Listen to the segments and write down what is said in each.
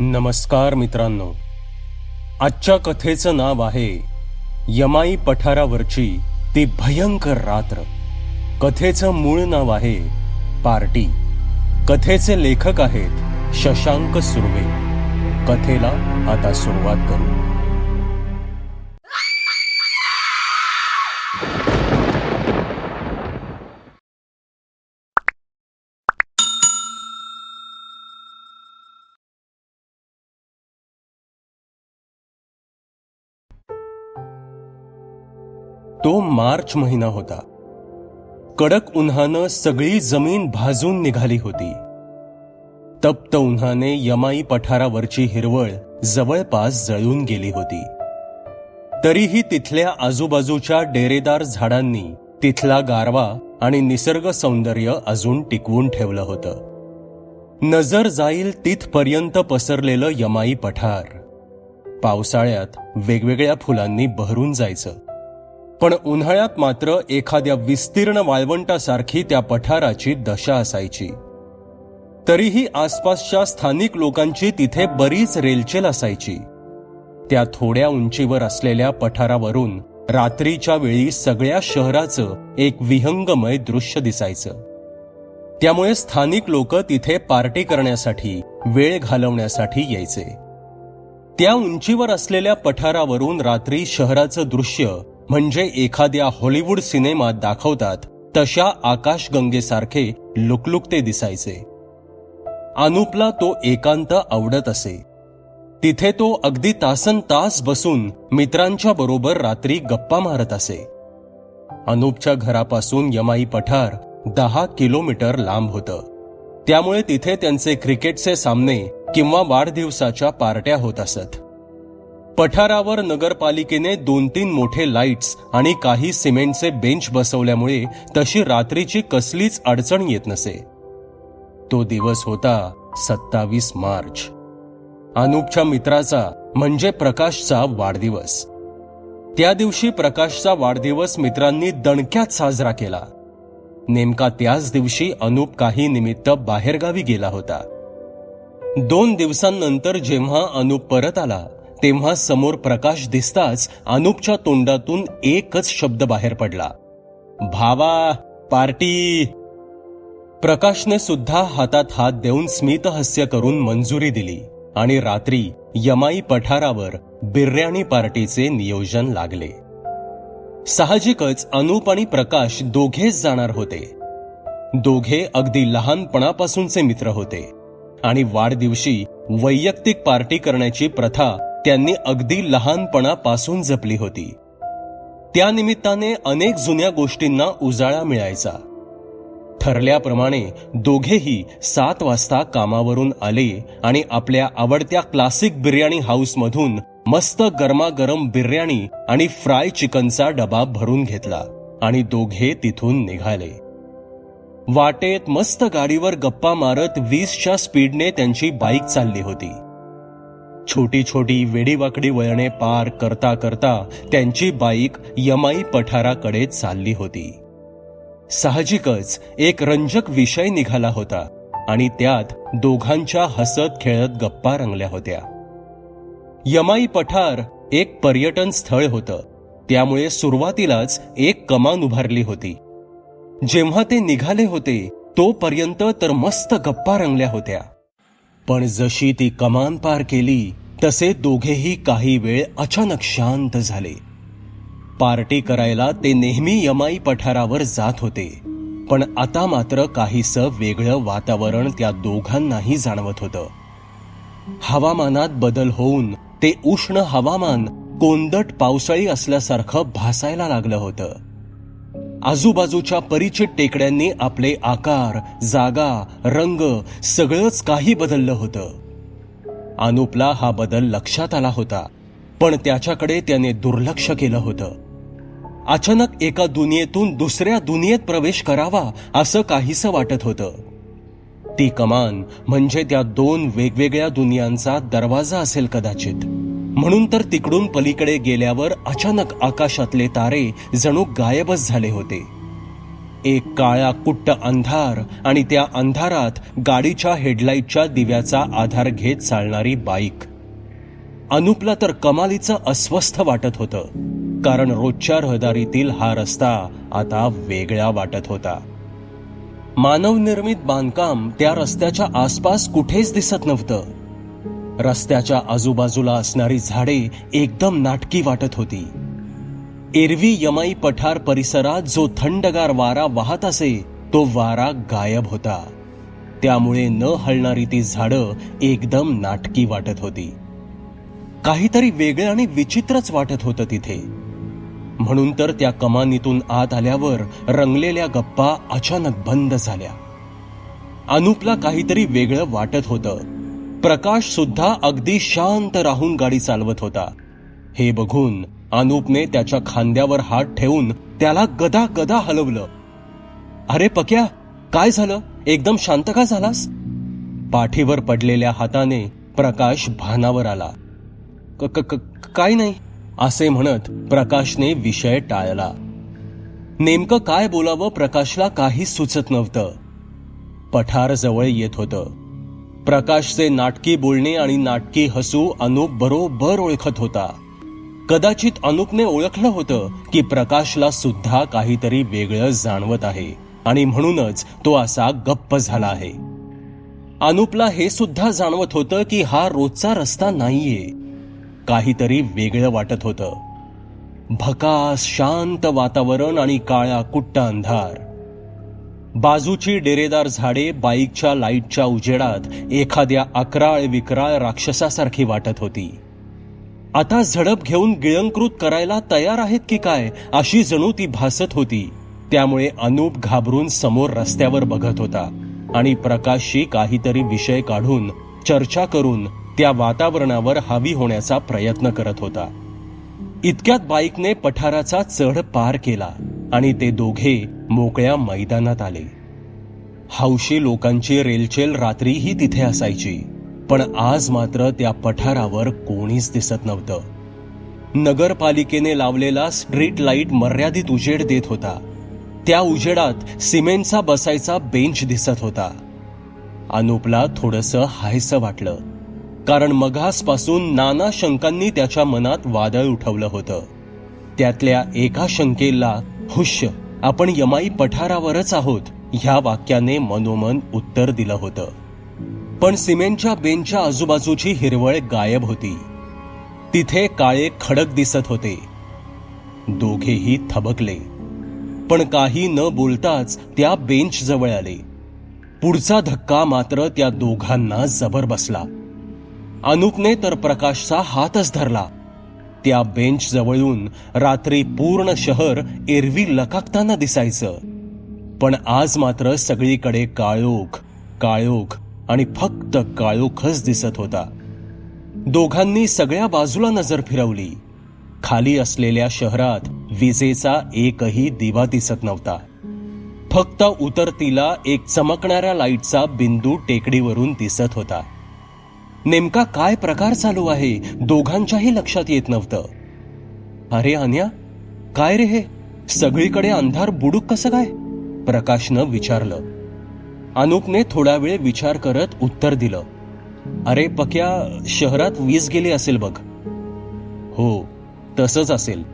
नमस्कार मित्रांनो. आजच्या कथेचं नाव आहे यमाई पठारावरची ती भयंकर रात्र. कथेचं मूळ नाव आहे पार्टी. कथेचे लेखक आहेत शशांक सुर्वे. कथेला आता सुरुवात करू. तो मार्च महिना होता. कडक उन्हानं सगळी जमीन भाजून निघाली होती. तप्त उन्हाने यमाई पठारावरची हिरवळ जवळपास जळून गेली होती. तरीही तिथल्या आजूबाजूच्या डेरेदार झाडांनी तिथला गारवा आणि निसर्ग सौंदर्य अजून टिकवून ठेवलं होतं. नजर जाईल तिथपर्यंत पसरलेलं यमाई पठार. पावसाळ्यात वेगवेगळ्या फुलांनी बहरून जायचं. पण उन्हाळ्यात मात्र एखाद्या विस्तीर्ण वाळवंटासारखी त्या पठाराची दशा असायची. तरीही आसपासच्या स्थानिक लोकांची तिथे बरीच रेलचेल असायची. त्या थोड्या उंचीवर असलेल्या पठारावरून रात्रीच्या वेळी सगळ्या शहराचं एक विहंगमय दृश्य दिसायचं. त्यामुळे स्थानिक लोक तिथे पार्टी करण्यासाठी वेळ घालवण्यासाठी यायचे. त्या उंचीवर असलेल्या पठारावरून रात्री शहराचं दृश्य म्हणजे एखाद्या हॉलिवूड सिनेमात दाखवतात तशा आकाशगंगेसारखे लुकलुकते दिसायचे. अनुपला तो एकांत आवडत असे. तिथे तो अगदी तासन तास बसून मित्रांच्या बरोबर रात्री गप्पा मारत असे. अनुपच्या घरापासून यमाई पठार दहा किलोमीटर लांब होतं. त्यामुळे तिथे त्यांचे क्रिकेटचे सामने किंवा वाढदिवसाच्या पार्ट्या होत असत. पठारावर नगरपालिकेने दोन तीन मोठे लाईट्स आणि काही सिमेंटचे बेंच बसवल्यामुळे तशी रात्रीची कसलीच अडचण येत नसे. तो दिवस होता सत्तावीस मार्च. अनुपच्या मित्राचा म्हणजे प्रकाशचा वाढदिवस. त्या दिवशी प्रकाशचा वाढदिवस मित्रांनी दणक्यात साजरा केला. नेमका त्याच दिवशी अनुप काही निमित्त बाहेरगावी गेला होता. दोन दिवसांनंतर जेव्हा अनुप परत आला तेव्हा समोर प्रकाश दिसताच अनुपच्या तोंडातून एकच शब्द बाहेर पडला. भावा पार्टी. प्रकाशने सुद्धा हातात हात देऊन स्मितहास्य करून मंजुरी दिली आणि रात्री यमाई पठारावर बिर्याणी पार्टीचे नियोजन लागले. साहजिकच अनुप आणि प्रकाश दोघेच जाणार होते. दोघे अगदी लहानपणापासूनचे मित्र होते आणि वाढदिवशी वैयक्तिक पार्टी करण्याची प्रथा त्यांनी अगदी लहानपणापासून जपली होती. त्या निमित्ताने अनेक जुन्या गोष्टींना उजाळा मिळायचा. ठरल्याप्रमाणे दोघेही सात वाजता कामावरून आले आणि आपल्या आवडत्या क्लासिक बिर्याणी हाऊसमधून मस्त गरमागरम बिर्याणी आणि फ्राय चिकनचा डबा भरून घेतला आणि दोघे तिथून निघाले. वाटेत मस्त गाडीवर गप्पा मारत वीसच्या स्पीडने त्यांची बाईक चालली होती. छोटी छोटी वेडीवाकडी वळणे पार करता करता त्यांची बाईक यमाई पठाराकडे चालली होती. साहजिकच एक रंजक विषय निघाला होता आणि त्यात दोघांच्या हसत खेळत गप्पा रंगल्या होत्या. यमाई पठार एक पर्यटन स्थळ होतं. त्यामुळे सुरुवातीलाच एक कमान उभारली होती. जेव्हा ते निघाले होते तोपर्यंत तर मस्त गप्पा रंगल्या होत्या. पण जशी ती कमान पार केली तसे दोघेही काही वेळ अचानक शांत झाले. पार्टी करायला ते नेहमी यमाई पठारावर जात होते पण आता मात्र काहीस वेगळं वातावरण त्या दोघांनाही जाणवत होतं. हवामानात बदल होऊन ते उष्ण हवामान कोंदट पावसाळी असल्यासारखं भासायला लागलं होतं. आजूबाजूच्या परिचित टेकड्यांनी आपले आकार जागा रंग सगळंच काही बदललं होतं. अनुपला हा बदल लक्षात आला होता पण त्याच्याकडे त्याने दुर्लक्ष केलं होतं. अचानक एका दुनियेतून दुसऱ्या दुनियेत प्रवेश करावा असं काहीसं वाटत होतं. ती कमान म्हणजे त्या दोन वेगवेगळ्या दुनियांचा दरवाजा असेल कदाचित. म्हणून तर तिकडून पलीकडे गेल्यावर अचानक आकाशातले तारे जणू गायबच झाले होते. एक काळा कुट्ट अंधार आणि त्या अंधारात गाडीच्या हेडलाईटच्या दिव्याचा आधार घेत चालणारी बाईक. अनुपला तर कमालीचं अस्वस्थ वाटत होतं कारण रोजच्या रहदारीतील हा रस्ता आता वेगळा वाटत होता. मानवनिर्मित बांधकाम त्या रस्त्याच्या आसपास कुठेच दिसत नव्हतं. रस्त्याच्या आजूबाजूला असणारी झाडे एकदम नाटकी वाटत होती. एरवी यमाई पठार परिसरात जो थंडगार वारा वाहत असे तो वारा गायब होता. त्यामुळे न हलणारी ती झाडं एकदम नाटकी वाटत होती. काहीतरी वेगळं आणि विचित्रच वाटत होतं तिथे. म्हणून तर त्या कमानीतून आत आल्यावर रंगलेल्या गप्पा अचानक बंद झाल्या. अनुपला काहीतरी वेगळं वाटत होतं. प्रकाश सुद्धा अगदी शांत राहून गाडी चालवत होता. हे बघून अनुपने त्याच्या खांद्यावर हात ठेवून त्याला गदा गदा हलवलं. अरे पक्या काय झालं? एकदम शांत का झालास? पाठीवर पडलेल्या हाताने प्रकाश भानावर आला. काय नाही असे म्हणत प्रकाशने विषय टाळला. नेमकं काय बोलावं प्रकाशला काही सुचत नव्हतं. पठार जवळ येत होतं. प्रकाशचे नाटकी बोलणे आणि नाटकी हसू अनुप बरोबर ओळखत होता. कदाचित अनुपने ओळखलं होतं की प्रकाशला सुद्धा काहीतरी वेगळं जाणवत आहे आणि म्हणूनच तो असा गप्प झाला आहे. अनुपला हे सुद्धा जाणवत होतं की हा रोजचा रस्ता नाहीये. काहीतरी वेगळं वाटत होतं. भकास शांत वातावरण आणि काळा कुट्ट अंधार. बाजूची डेरेदार झाडे बाईकच्या लाईटच्या उजेडात एखाद्या अकराळ विकराळ राक्षसासारखी वाटत होती. आता झडप घेऊन गिळंकृत करायला तयार आहेत की काय अशी जणू ती भासत होती. त्यामुळे अनुप घाबरून समोर रस्त्यावर बघत होता आणि प्रकाशशी काहीतरी विषय काढून चर्चा करून त्या वातावरणावर हावी होण्याचा प्रयत्न करत होता. इतक्यात बाईकने पठाराचा चढ पार केला आणि ते दोघे मोकळ्या मैदानात आले. हौशी लोकांची रेलचेल रात्रीही तिथे असायची पण आज मात्र त्या पठारावर कोणीच दिसत नव्हतं. नगरपालिकेने लावलेला स्ट्रीट लाइट मर्यादित उजेड देत होता. त्या उजेडात सिमेंटचा बसायचा बेंच दिसत होता. अनुपला थोडंसं हायसं वाटलं. कारण मघासपासून नाना शंकांनी त्याच्या मनात वादळ उठवलं होतं. त्यातल्या एका शंकेला हुश्य आपण यमाई पठारावरच आहोत ह्या वाक्याने मनोमन उत्तर दिलं होतं. पण सिमेंटच्या बेंचच्या आजूबाजूची हिरवळ गायब होती. तिथे काळे खडक दिसत होते. दोघेही थबकले. पण काही न बोलताच त्या बेंच जवळ आले. पुढचा धक्का मात्र त्या दोघांना जबर बसला. अनुपने तर प्रकाशचा हातच धरला. त्या बेंच जवळून रात्री पूर्ण शहर एरवी लकाकताना दिसायचं. पण आज मात्र सगळीकडे काळोख काळोख आणि फक्त काळोखच दिसत होता. दोघांनी सगळ्या बाजूला नजर फिरवली. खाली असलेल्या शहरात विजेचा एकही दिवा दिसत नव्हता. फक्त उतरतीला एक चमकणाऱ्या लाईटचा बिंदू टेकडीवरून दिसत होता. नेमका काय प्रकार चालू आहे दोघांच्याही लक्षात येत नव्हतं. अरे अन्या काय रे हे? सगळीकडे अंधार बुडूक कसं काय? प्रकाशनं विचारलं. अनुपने थोडा वेळ विचार करत उत्तर दिलं. अरे पक्या शहरात वीज गेली असेल बघ. हो तसंच असेल.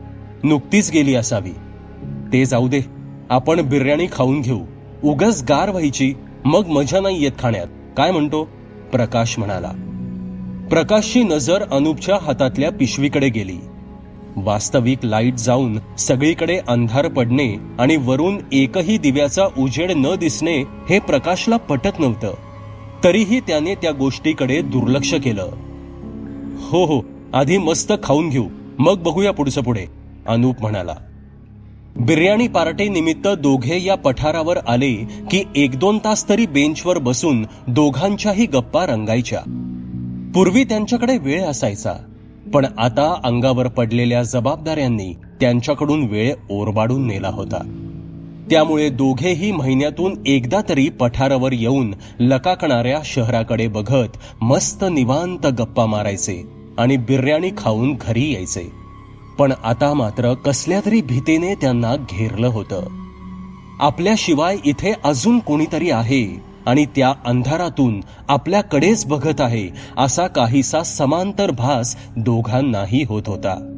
नुकतीच गेली असावी. ते जाऊ दे आपण बिर्याणी खाऊन घेऊ. उगस गार व्हायची मग मजा नाही येत खाण्यात. काय म्हणतो? प्रकाश म्हणाला. प्रकाशची नजर अनुपच्या हातातल्या पिशवीकडे गेली. वास्तविक लाइट जाऊन सगळीकडे अंधार पडणे आणि वरून एकही दिव्याचा उजेड न दिसणे हे प्रकाशला पटत नव्हतं. तरीही त्याने त्या गोष्टीकडे दुर्लक्ष केलं. हो हो आधी मस्त खाऊन घेऊ. मग बघूया पुढचं पुढे अनुप म्हणाला. बिर्याणी पार्टी निमित्त दोघे या पठारावर आले की एक दोन तास तरी बेंचवर बसून दोघांच्याही गप्पा रंगायच्या. पूर्वी त्यांच्याकडे वेळ असायचा. पण आता अंगावर पडलेल्या जबाबदाऱ्यांनी त्यांच्याकडून वेळ ओरबाडून नेला होता. त्यामुळे दोघेही महिन्यातून एकदा तरी पठारावर येऊन लकाकणाऱ्या शहराकडे बघत मस्त निवांत गप्पा मारायचे आणि बिर्याणी खाऊन घरी यायचे. पण आता मात्र कसल्या तरी भीतीने त्यांना घेरलं होतं. आपल्याशिवाय इथे अजून कोणीतरी आहे. आणि त्या अंधारातून आपल्याकडेच बघत आहे असा काहीसा समांतर भास दोघांनाही होत होता.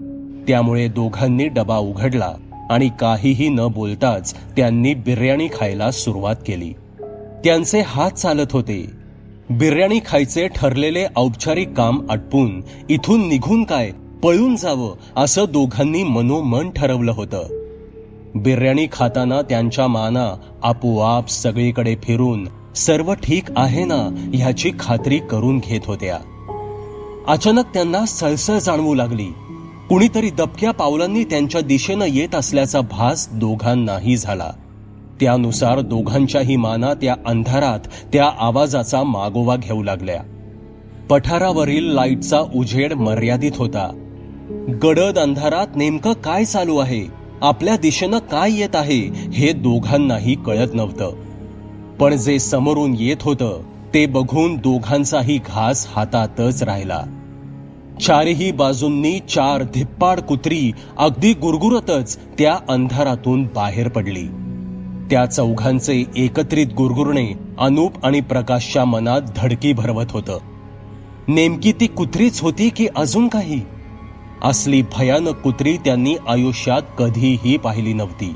त्यामुळे दोघांनी डबा उघडला आणि काहीही न बोलताच त्यांनी बिर्याणी खायला सुरुवात केली. त्यांचे हात चालत होते. बिर्याणी खायचे ठरलेले औपचारिक काम आटपून इथून निघून काय पळून जावं असं दोघांनी मनोमन ठरवलं होतं. बिर्याणी खाताना त्यांच्या माना आपोआप सगळीकडे फिरून सर्व ठीक आहे ना ह्याची खात्री करून घेत होत्या. अचानक त्यांना सळसळ जाणवू लागली. कुणीतरी दबक्या पावलांनी त्यांच्या दिशेनं येत असल्याचा भास दोघांनाही झाला. त्यानुसार दोघांच्याही माना त्या अंधारात त्या आवाजाचा मागोवा घेऊ लागल्या. पठारावरील लाईटचा उजेड मर्यादित होता. गडद अंधारात नेमकं काय चालू आहे? आपल्या दिशेनं काय येत आहे? हे दोघांनाही कळत नव्हतं. पण जे समोरून येत होतं ते बघून दोघांचाही घास हातातच राहिला. चारही बाजूंनी चार धिप्पाड कुत्री अगदी गुरगुरतच त्या अंधारातून बाहेर पडली. त्या चौघांचे एकत्रित गुरगुरणे अनूप आणि प्रकाशच्या मनात धडकी भरवत होतं. नेमकी ती कुत्रीच होती की अजून काही? असली भयानक कुत्री त्यांनी आयुष्यात कधीही पाहिली नव्हती.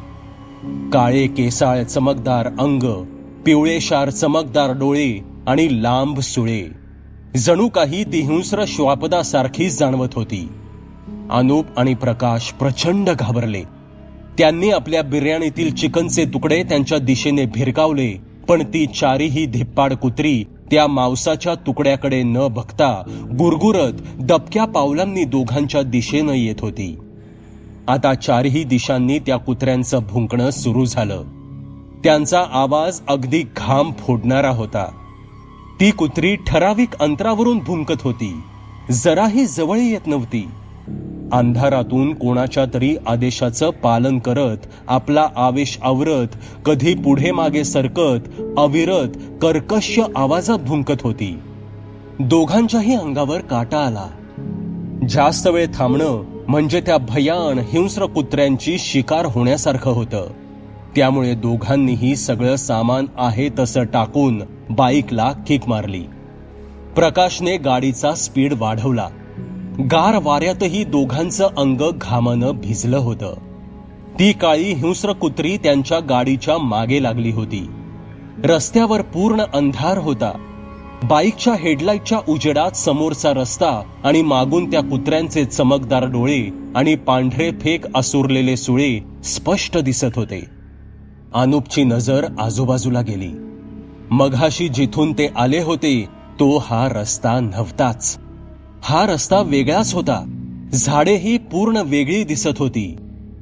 काळे केसाळ चमकदार अंग पिवळेशार चमकदार डोळे आणि लांब सुळे. जणू काही ती हिंस्र श्वापदासारखीच जाणवत होती. अनुप आणि प्रकाश प्रचंड घाबरले. त्यांनी आपल्या बिर्याणीतील चिकनचे तुकडे त्यांच्या दिशेने भिरकावले पण ती चारीही धिप्पाड कुत्री त्या मांसाच्या तुकड्याकडे न बघता गुरगुरत दबक्या पावलांनी दोघांच्या दिशेनं येत होती. आता चारही दिशांनी त्या कुत्र्यांचं भुंकणं सुरू झालं. त्यांचा आवाज अगदी घाम फोडणारा होता. ती कुत्री ठराविक अंतरावरून भुंकत होती. जराही जवळ येत नव्हती. अंधारातून कोणाच्या तरी आदेशाचं पालन करत आपला आवेश आवरत कधी पुढे मागे सरकत अविरत कर्कश आवाजात भुंकत होती. दोघांच्याही अंगावर काटा आला. जास्त वेळ थांबणं म्हणजे त्या भयान हिंस्र कुत्र्यांची शिकार होण्यासारखं होतं. त्यामुळे दोघांनीही सगळं सामान आहे तसं टाकून बाईकला किक मारली. प्रकाशने गाडीचा स्पीड वाढवला. गार वाऱ्यातही दोघांचं अंग घामानं भिजलं होतं. ती काळी हिंस्र कुत्री त्यांच्या गाडीच्या मागे लागली होती. रस्त्यावर पूर्ण अंधार होता. बाईकच्या हेडलाईटच्या उजेडात समोरचा रस्ता आणि मागून त्या कुत्र्यांचे चमकदार डोळे आणि पांढरे फेक असुरलेले सुळे स्पष्ट दिसत होते. अनुपची नजर आजूबाजूला गेली. मघाशी जिथून ते आले होते तो हा रस्ता नव्हताच. हा रस्ता वेगळाच होता. झाडेही पूर्ण वेगळी दिसत होती.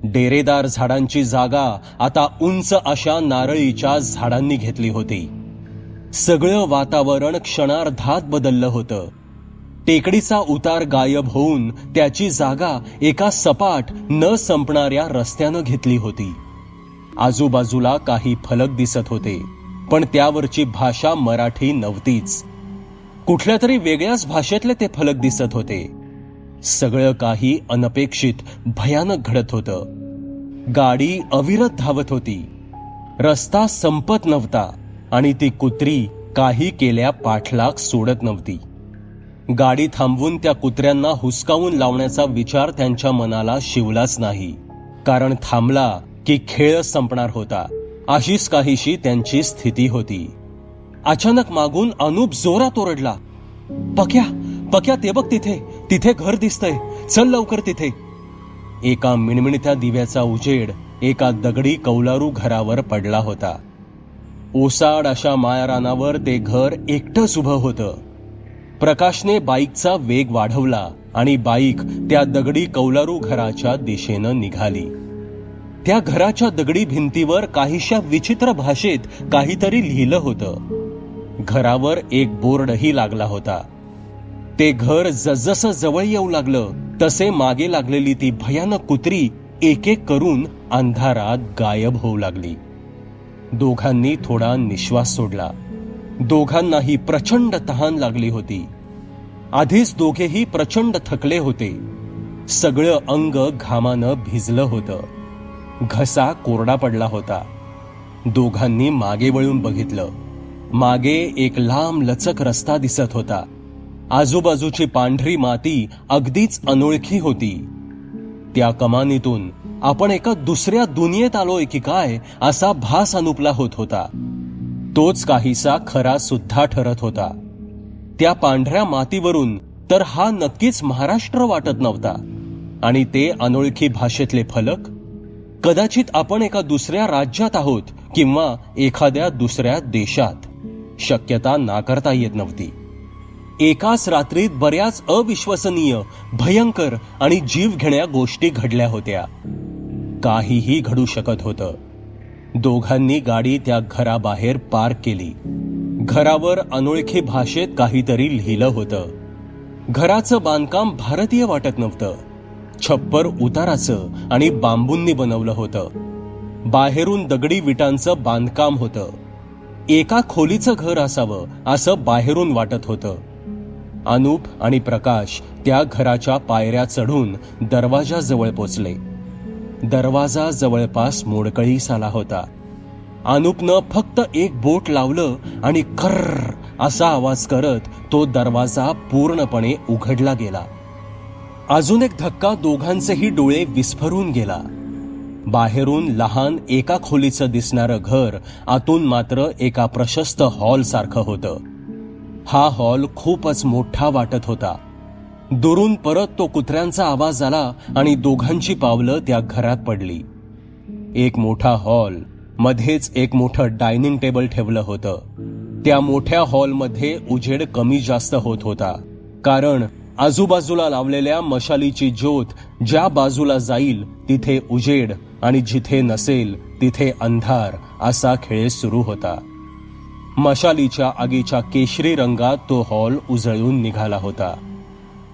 डेरेदार झाडांची जागा आता उंच अशा नारळीच्या झाडांनी घेतली होती. सगळं वातावरण क्षणार्धात बदललं होतं. टेकडीचा उतार गायब होऊन त्याची जागा एका सपाट न संपणाऱ्या रस्त्यानं घेतली होती. आजूबाजूला काही फलक दिसत होते पण त्यावरची भाषा मराठी नव्हतीच. कुठल्या तरी वेगळ्याच भाषेतले ते फलक दिसत होते. सगळं काही अनपेक्षित भयानक घडत होतं. गाडी अविरत धावत होती. रस्ता संपत नव्हता आणि ती कुत्री काही केल्या पाठलाग सोडत नव्हती. गाडी थांबवून त्या कुत्र्यांना हुसकावून लावण्याचा विचार त्यांच्या मनाला शिवलाच नाही. कारण थांबला की खेळ संपणार होता. अशीच काहीशी त्यांची स्थिती होती. अचानक मागून अनुप जोरात ओरडला. पक्या पक्या ते बघ तिथे. तिथे घर दिसतंय. चल लवकर तिथे. एका मिणमिणत्या दिव्याचा उजेड एका दगडी कौलारू घरावर पडला होता. ओसाड अशा मायारानावर ते घर एकटंच उभं होतं. प्रकाशने बाईकचा वेग वाढवला आणि बाईक त्या दगडी कौलारू घराच्या दिशेनं निघाली. त्या घराच्या दगडी भिंतीवर काहीशा विचित्र भाषेत काहीतरी लिहिलं होतं. घरावर एक बोर्डही लागला होता. ते घर जसजसं जवळ येऊ लागलं तसे मागे लागलेली ती भयानक कुत्री एक एक करून अंधारात गायब होऊ लागली. दोघांनी थोडा निश्वास सोडला. दोघांनाही प्रचंड तहान लागली होती. आधीच दोघेही प्रचंड थकले होते. सगळं अंग घामानं भिजलं होतं. घसा कोरडा पडला होता. दोघांनी मागे वळून बघितलं. मागे एक लांब लचक रस्ता दिसत होता. आजूबाजूची पांढरी माती अगदीच अनोळखी होती. त्या कमानीतून आपण एका दुसऱ्या दुनियेत आलोय की काय असा भास अनुपला होत होता. तोच काहीसा खरा सुद्धा ठरत होता. त्या पांढऱ्या मातीवरून तर हा नक्कीच महाराष्ट्र वाटत नव्हता. आणि ते अनोळखी भाषेतले फलक कदाचित आपण एका दुसऱ्या राज्यात आहोत किंवा एखाद्या दुसऱ्या देशात. शक्यता नाकारता येत नव्हती. एकाच रात्रीत बऱ्याच अविश्वसनीय भयंकर आणि जीव घेण्या गोष्टी घडल्या होत्या. काहीही घडू शकत होतं. दोघांनी गाडी त्या घराबाहेर पार्क केली. घरावर अनोळखी भाषेत काहीतरी लिहिलं होतं. घराचं बांधकाम भारतीय वाटत नव्हतं. छप्पर उताराचं आणि बांबूंनी बनवलं होतं. बाहेरून दगडी विटांचं बांधकाम होतं. एका खोलीचं घर असावं असं बाहेरून वाटत होतं. अनुप आणि प्रकाश त्या घराच्या पायऱ्या चढून दरवाजाजवळ पोचले. दरवाजा जवळपास मोडकळीस आला होता. अनुपनं फक्त एक बोट लावलं आणि खर्र असा आवाज करत तो दरवाजा पूर्णपणे उघडला गेला. अजून एक धक्का दोघांचेही डोळे विस्फरून गेला. बाहेरून लहान एका खोलीचं दिसणारं घर आतून मात्र एका प्रशस्त हॉल सारखं होतं. हा हॉल खूपच मोठा वाटत होता. दुरून परत तो कुत्र्यांचा आवाज आला आणि दोघांची पावलं त्या घरात पडली. एक मोठा हॉल मध्येच एक मोठं डायनिंग टेबल ठेवलं होतं. त्या मोठ्या हॉलमध्ये उजेड कमी जास्त होत होता. कारण आजूबाजूला लावलेल्या मशालीची ज्योत ज्या बाजूला जाईल तिथे उजेड आणि जिथे नसेल तिथे अंधार असा खेळ सुरू होता. मशालीच्या आगीच्या केशरी रंगात तो हॉल उजळून निघाला होता.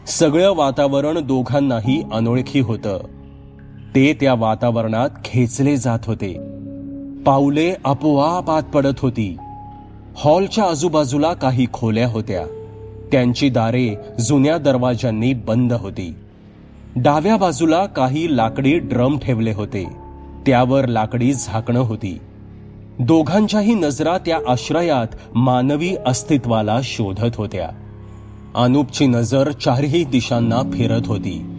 सगळं वातावरण दोघांनाही अनोळखी होतं. ते त्या वातावरणात खेचले जात होते. पावले आपोआप आत पडत होती. हॉलच्या आजूबाजूला काही खोल्या होत्या. त्यांची दारे जुन्या दरवाजांनी बंद होती. डाव्या बाजूला काही लाकडी ड्रम ठेवले होते. त्यावर लाकडी झाकणं होती. दोघांच्याही नजरा त्या आश्रयात मानवी अस्तित्वाला शोधत होत्या. अनुपची नजर चारही दिशांना फिरत होती.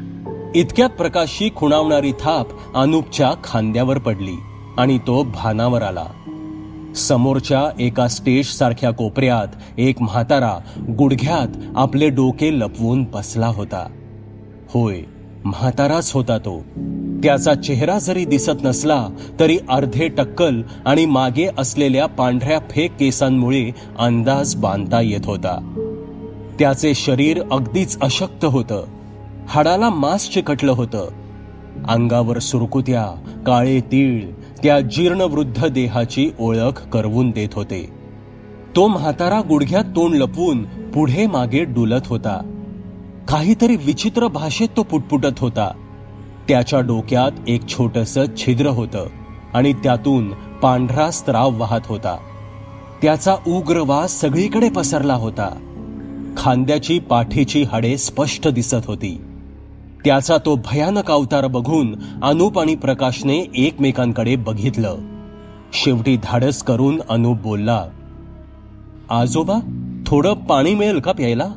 इतक्यात प्रकाशची खुणावणारी थाप अनुपच्या खांद्यावर पडली आणि तो भानावर आला. समोरच्या एका स्टेज सारख्या कोपऱ्यात एक म्हातारा गुडघ्यात आपले डोके लपवून बसला होता. होय म्हाताराच होता तो. त्याचा चेहरा जरी दिसत नसला तरी अर्धे टक्कल आणि मागे असलेल्या पांढऱ्या फेक केसांमुळे अंदाज बांधता येत होता. त्याचे शरीर अगदीच अशक्त होतं. हाडाला मांस चिकटलं होतं. अंगावर सुरकुत्या काळे तीळ त्या जीर्णवृद्ध देहाची ओळख करवून देत होते. तो म्हातारा गुडघ्यात तोंड लपवून पुढे मागे डुलत होता. काहीतरी विचित्र भाषेत तो पुटपुटत होता. त्याच्या डोक्यात एक छोटस छिद्र होतं आणि त्यातून पांढरा स्त्राव वाहत होता. त्याचा उग्र वास सगळीकडे पसरला होता. खांद्याची पाठीची हाडे स्पष्ट दिसत होती. त्याचा तो भयानक अवतार बघून अनुप आणि प्रकाशने एकमेकांकडे बघितलं. शेवटी धाडस करून अनुप बोलला आजोबा थोडं पाणी मिळेल का प्यायला?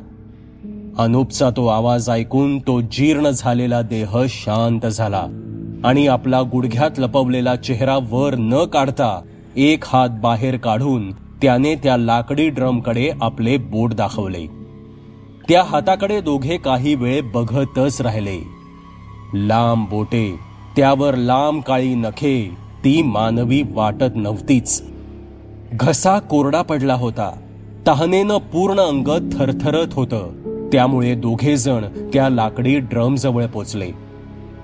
अनुपचा तो आवाज ऐकून तो जीर्ण झालेला देह शांत झाला आणि आपला गुडघ्यात लपवलेला चेहरा वर न काढता एक हात बाहेर काढून त्याने त्या लाकडी ड्रमकडे आपले बोट दाखवले. त्या हाताकडे दोघे काही वेळ बघतच राहिले. लांब बोटे त्यावर लांब काळी नखे ती मानवी वाटत नव्हतीच. घसा कोरडा पडला होता. तहानेनं पूर्ण अंग थरथरत होतं. त्यामुळे दोघे जण त्या लाकडी ड्रम जवळ पोचले.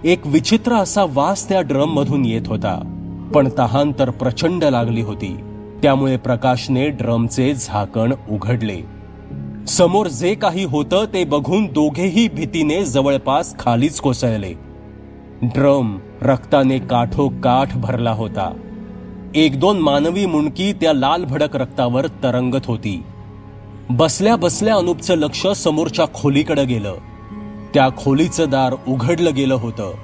एक विचित्र असा वास त्या ड्रम मधून येत होता. पण तहान तर प्रचंड लागली होती. त्यामुळे प्रकाशने ड्रमचे झाकण उघडले. समोर जे काही होतं ते बघून दोघेही भीतीने जवळपास खालीच कोसळले. ड्रम रक्ताने काठोकाठ भरला होता. एक दोन मानवी मुंडकी त्या लाल भडक रक्तावर तरंगत होती. बसल्या बसल्या अनुपचं लक्ष समोरच्या खोलीकडे गेलं. त्या खोलीचं दार उघडलं गेलं होतं.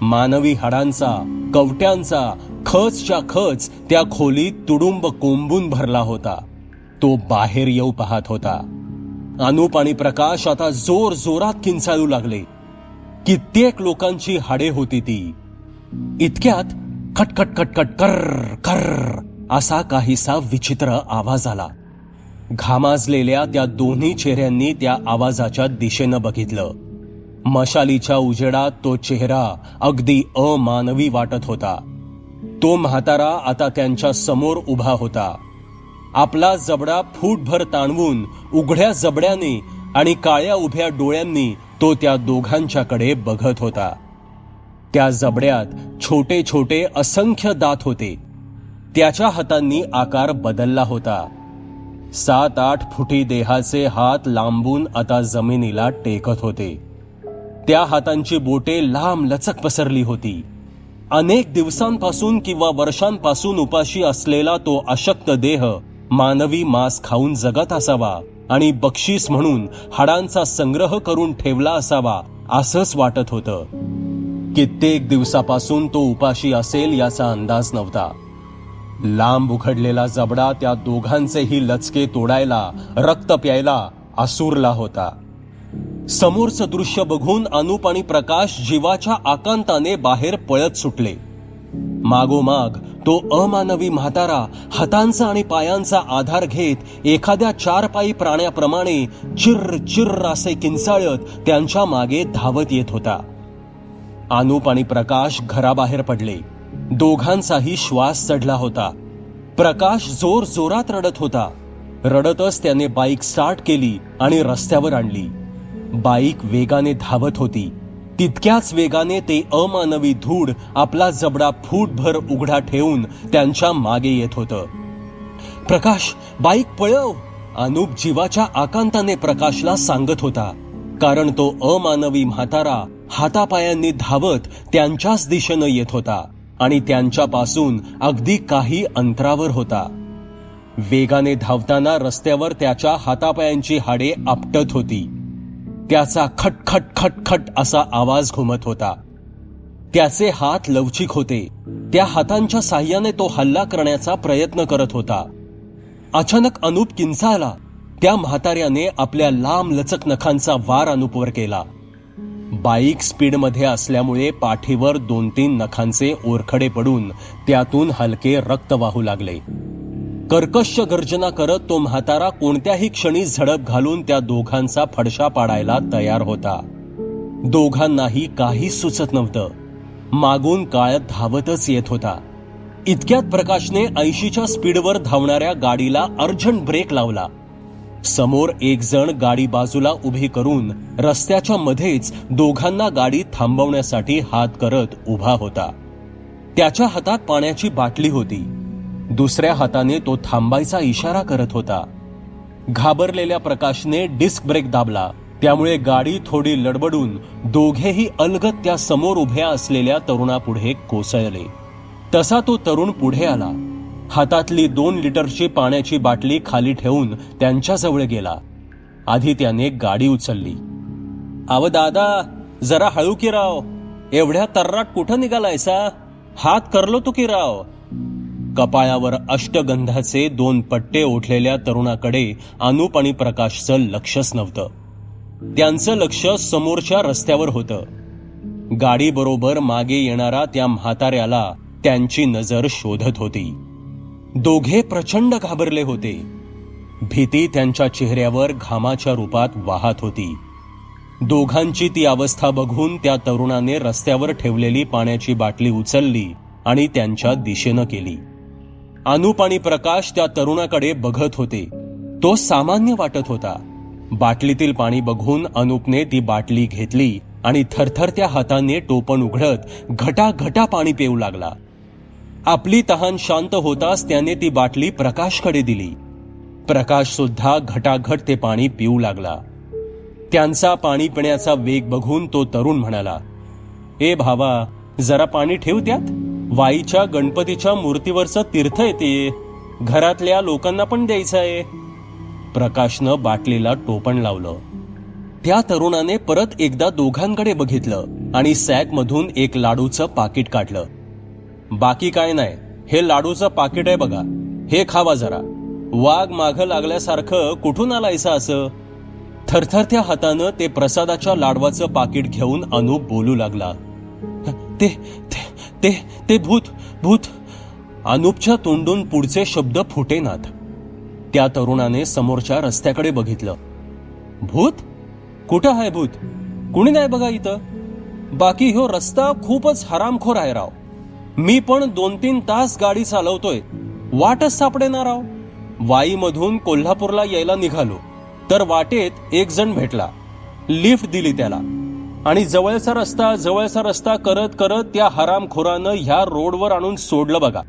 मानवी हाडांचा कवट्यांचा खचच्या खच त्या खोलीत तुडुंब कोंबून भरला होता. तो बाहेर येऊ पाहत होता. अनुप आणि प्रकाश आता जोर जोरात किंचाळू लागले. कित्येक लोकांची हाडे होती ती. इतक्यात खटखट खटखट कर कर असा काहीसा विचित्र आवाज आला. घामाजलेल्या त्या दोन्ही चेहऱ्यांनी त्या आवाजाच्या दिशेनं बघितलं. मशालीच्या उजेडात तो चेहरा अगदी अमानवी वाटत होता. तो म्हातारा आता त्यांच्यासमोर उभा होता. आपला जबडा फूटभर ताणवून उघड्या जबड्याने आणि काळ्या उभ्या डोळ्यांनी तो त्या दोघांच्याकडे बघत होता. त्या जबड्यात छोटे छोटे असंख्य दात होते. त्याच्या हातांनी आकार बदलला होता. सात आठ फुटी देहाचे हात लांबून आता जमिनीला टेकत होते. त्या हातांची बोटे लांब लचक पसरली होती. अनेक दिवसांपासून किंवा वर्षांपासून उपाशी असलेला तो अशक्त देह मानवी मांस खाऊन जगत असावा आणि बक्षीस म्हणून हाडांचा संग्रह करून ठेवला असावा असंच वाटत होतं. कित्येक दिवसापासून तो उपाशी असेल याचा अंदाज नव्हता. लांब उघडलेला जबडा त्या दोघांचेही लचके तोडायला रक्त प्यायला आसूरला होता. समोरचं दृश्य बघून अनुप आणि प्रकाश जीवाच्या आकांताने बाहेर पळत सुटले. मागोमाग तो अमानवी म्हातारा हातांचा आणि पायांचा आधार घेत एखाद्या चारपायी प्राण्याप्रमाणे चिर चिर असे किंचाळत त्यांच्या मागे धावत येत होता. अनुप आणि प्रकाश घराबाहेर पडले. दोघांचाही श्वास चढला होता. प्रकाश जोर जोरात रडत होता. रडतच त्याने बाईक स्टार्ट केली आणि रस्त्यावर आणली. बाईक वेगाने धावत होती. तितक्याच वेगाने ते अमानवी धूड आपला जबडा फूटभर उघडा ठेवून त्यांच्या मागे येत होतं. प्रकाश बाईक पळव! अनुप जीवाच्या आकांताने प्रकाशला सांगत होता. कारण तो अमानवी म्हातारा हातापायांनी धावत त्यांच्याच दिशेनं येत होता आणि त्यांच्यापासून अगदी काही अंतरावर होता. वेगाने धावताना रस्त्यावर त्याच्या हातापायांची हाडे आपटत होती. त्याचा खटखट खटखट असा आवाज घुमत होता. त्याचे हात लवचिक होते. त्या हातांच्या साह्याने तो हल्ला करण्याचा प्रयत्न करत होता. अचानक अनुप किंचाळला. त्या म्हाताऱ्याने आपल्या लांब लचक नखांचा वार अनुपवर केला. बाईक स्पीडमध्ये असल्यामुळे पाठीवर दोन तीन नखांचे ओरखडे पडून त्यातून हलके रक्त वाहू लागले. कर्कश गर्जना करत तो म्हातारा कोणत्याही क्षणी झडप घालून त्या दोघांचा फडशा पाडायला तयार होता. दोघांनाही काही सुचत नव्हतं. मागून काळ धावतच येत होता. इतक्यात प्रकाशने ऐंशीच्या स्पीडवर धावणाऱ्या गाडीला अर्जंट ब्रेक लावला. समोर एक जण गाडी बाजूला उभी करून रस्त्याच्या मध्येच दोघांना गाडी थांबवण्यासाठी हात करत उभा होता. त्याच्या हातात पाण्याची बाटली होती. दुसऱ्या हाताने तो थांबायचा इशारा करत होता. घाबरलेल्या प्रकाशने डिस्क ब्रेक दाबला. त्यामुळे गाडी थोडी लडबडून दोघेही अलगत त्या समोर उभ्या असलेल्या तरुणापुढे कोसळले. तसा तो तरुण पुढे आला. हातातली दोन लिटरची पाण्याची बाटली खाली ठेवून त्यांच्याजवळ गेला. आधी त्याने गाडी उचलली. अव दादा जरा हळू की राव. एवढ्या तर्राट कुठं निघालायसा? हात करलो तू की राव? कपाळावर अष्टगंधाचे दोन पट्टे ओढलेल्या तरुणाकडे अनुप आणि प्रकाशचं लक्षच नव्हतं. त्यांचं लक्ष समोरच्या रस्त्यावर होतं. गाडीबरोबर मागे येणारा त्या म्हाताऱ्याला त्यांची नजर शोधत होती. दोघे प्रचंड घाबरले होते. भीती त्यांच्या चेहऱ्यावर घामाच्या रूपात वाहत होती. दोघांची ती अवस्था बघून त्या तरुणाने रस्त्यावर ठेवलेली पाण्याची बाटली उचलली आणि त्यांच्या दिशेनं केली. अनुप आणि प्रकाश त्या तरुणाकडे बघत होते. तो सामान्य वाटत होता. बाटलीतील पाणी बघून अनुपने ती बाटली घेतली आणि थरथरत्या हाताने टोपण उघडत घटाघटा पाणी पिऊ लागला. आपली तहान शांत होताच त्याने ती बाटली प्रकाशकडे दिली. प्रकाश सुद्धा घटाघट ते पाणी पिऊ लागला. त्यांचा पाणी पिण्याचा वेग बघून तो तरुण म्हणाला ए भावा जरा पाणी ठेव त्यात? वाईच्या गणपतीच्या मूर्तीवरचं तीर्थ येते घरातल्या लोकांना पण द्यायचं आहे. प्रकाशनं बाटलीला टोपण लावलं. त्या तरुणाने परत एकदा दोघांकडे बघितलं आणि सॅक मधून एक लाडूचं पाकिट काढलं. बाकी काय नाही हे लाडूचं पाकिट आहे बघा. हे खावा जरा. वाघ माघ लागल्यासारखं कुठून आलायसा असं? थरथरत्या हातानं ते प्रसादाच्या लाडवाचं पाकिट घेऊन अनुप बोलू लागला. ते ते ते ते भूत भूत. अनुपच्या तोंडून पुढचे शब्द फुटेनात. त्या तरुणाने समोरच्या रस्त्याकडे बघितलं. भूत? कुठं आहे भूत? कुणी नाही बघा इथं. बाकी ह्यो रस्ता खूपच हरामखोर आहे राव. मी पण दोन तीन तास गाडी चालवतोय. वाटच सापडेना राव. वाईमधून कोल्हापूरला यायला निघालो. तर वाटेत एक जण भेटला. लिफ्ट दिली त्याला. आणि जवळचा रस्ता जवळचा रस्ता करत करत त्या हरामखोरानं ह्या रोडवर आणून सोडलं बघा.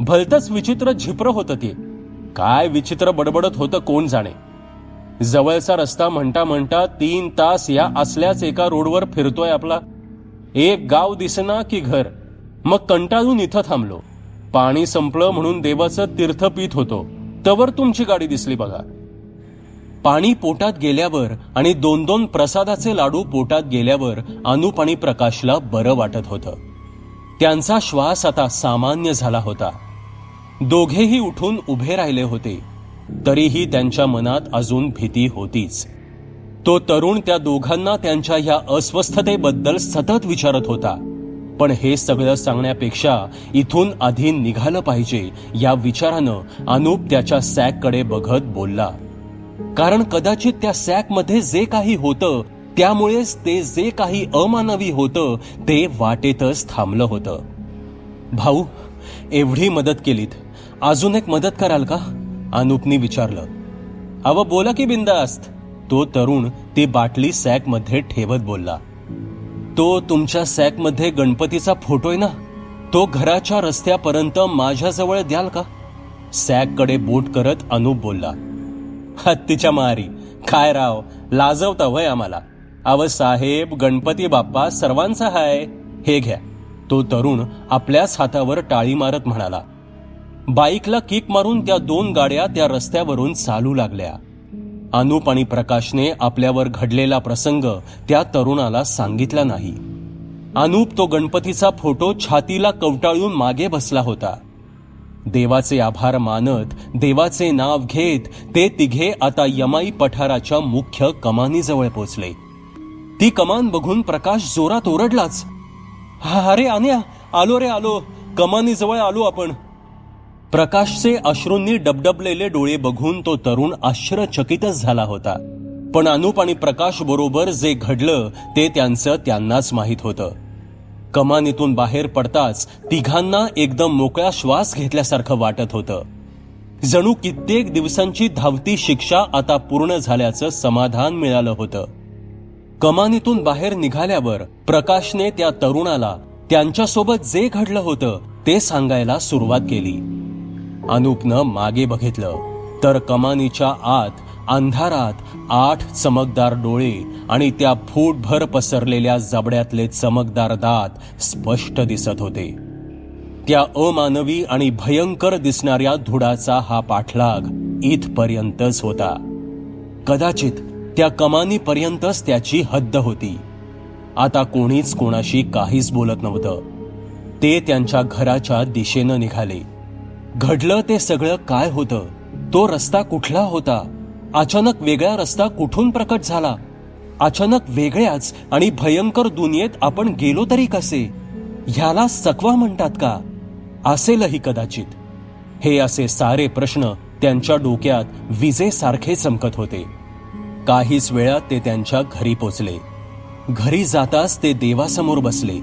भलतच विचित्र झिप्र होतं ते. काय विचित्र बडबडत होतं कोण जाणे. जवळचा रस्ता म्हणता म्हणता तीन तास या असल्याच एका रोडवर फिरतोय आपला. एक गाव दिसना की घर. मग कंटाळून इथं थांबलो. पाणी संपलं म्हणून देवाचं तीर्थ पित होतो. तवर तुमची गाडी दिसली बघा. पाणी पोटात गेल्यावर आणि दोन दोन प्रसादाचे लाडू पोटात गेल्यावर अनुप आणि प्रकाशला बरं वाटत होतं. त्यांचा श्वास आता सामान्य झाला होता. दोघेही उठून उभे राहिले होते. तरीही त्यांच्या मनात अजून भीती होतीच. तो तरुण त्या दोघांना त्यांच्या ह्या अस्वस्थतेबद्दल सतत विचारत होता. पण हे सगळं सांगण्यापेक्षा इथून आधी निघालं पाहिजे या विचारानं अनुप त्याच्या सॅककडे बघत बोलला. कारण कदाचित त्या सॅकमध्ये जे काही होतं त्यामुळेच ते जे काही अमानवी होतं ते वाटेतच थांबलं होतं. भाऊ एवढी मदत केलीत. अजून एक मदत कराल का? अनुपनी विचारलं. अव बोला की बिंदास्त. तो तरुण ती बाटली सॅकमध्ये ठेवत बोलला. तो तुमच्या सॅकमध्ये गणपतीचा फोटो आहे ना? तो घराच्या रस्त्यापर्यंत माझ्याजवळ द्याल का? सॅककडे बोट करत अनुप बोलला. हत्तीच्या मारी. काय राव लाजवता वय आम्हाला. अव साहेब गणपती बाप्पा सर्वांचा हाय. हे घ्या. तो तरुण आपल्याच हातावर टाळी मारत म्हणाला. बाईकला किक मारून त्या दोन गाड्या त्या रस्त्यावरून चालू लागल्या. अनुप आणि प्रकाशने आपल्यावर घडलेला प्रसंग त्या तरुणाला सांगितला नाही. अनुप तो गणपतीचा फोटो छातीला कवटाळून मागे बसला होता. देवाचे आभार मानत देवाचे नाव घेत ते तिघे आता यमाई पठाराच्या मुख्य कमानीजवळ पोचले. ती कमान बघून प्रकाश जोरात ओरडलाच "हा, अरे आन्या आलो रे आलो कमानीजवळ आलो आपण. प्रकाशचे अश्रूंनी डबडबलेले डोळे बघून तो तरुण आश्चर्यचकितच झाला होता. पण अनुप आणि प्रकाश बरोबर जे घडलं ते त्यांचं त्यांनाच माहीत होतं. कमानीतून बाहेर पडताच तिघांना एकदम मोकळा श्वास घेतल्यासारखं वाटत होतं. जणू कित्येक दिवसांची धावती शिक्षा आता पूर्ण झाल्याचं समाधान मिळालं होतं. कमानीतून बाहेर निघाल्यावर प्रकाशने त्या तरुणाला त्यांच्यासोबत जे घडलं होतं ते सांगायला सुरुवात केली. अनुपनं मागे बघितलं तर कमानीच्या आत अंधारात आठ चमकदार डोळे आणि त्या फूटभर पसरलेल्या जबड्यातले चमकदार दात स्पष्ट दिसत होते. त्या अमानवी आणि भयंकर दिसणाऱ्या धुडाचा हा पाठलाग इथपर्यंतच होता. कदाचित त्या कमानीपर्यंतच त्याची हद्द होती. आता कोणीच कोणाशी काहीच बोलत नव्हतं. ते त्यांच्या घराच्या दिशेनं निघाले. घडलं ते सगळं काय होतं? तो रस्ता कुठला होता? अचानक वेगळा रस्ता कुठून प्रकट झाला? अचानक वेगळ्याच आणि भयंकर दुनियेत आपण गेलो तरी कसे? ह्याला सकवा म्हणतात का? असेलही कदाचित. हे असे सारे प्रश्न त्यांच्या डोक्यात विजेसारखे चमकत होते. काहीच वेळात ते त्यांच्या घरी पोचले. घरी जाताच ते देवासमोर बसले.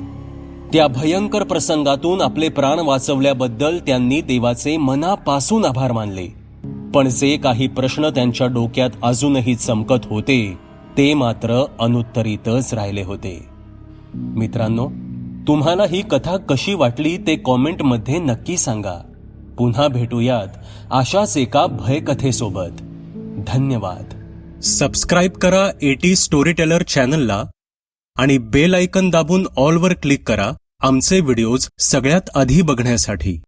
त्या भयंकर प्रसंगातून आपले प्राण वाचवल्याबद्दल त्यांनी देवाचे मनापासून आभार मानले. पण जे काही प्रश्न त्यांच्या डोक्यात अजूनही चमकत होते ते मात्र अनुत्तरितच राहिले होते. मित्रांनो तुम्हाला ही कथा कशी वाटली ते कॉमेंटमध्ये नक्की सांगा. पुन्हा भेटूयात अशाच एका भयकथेसोबत. धन्यवाद. सबस्क्राईब करा एटी स्टोरी टेलर चॅनलला आणि बेल आयकन दाबून ऑलवर क्लिक करा आमचे व्हिडिओज सगळ्यात आधी बघण्यासाठी.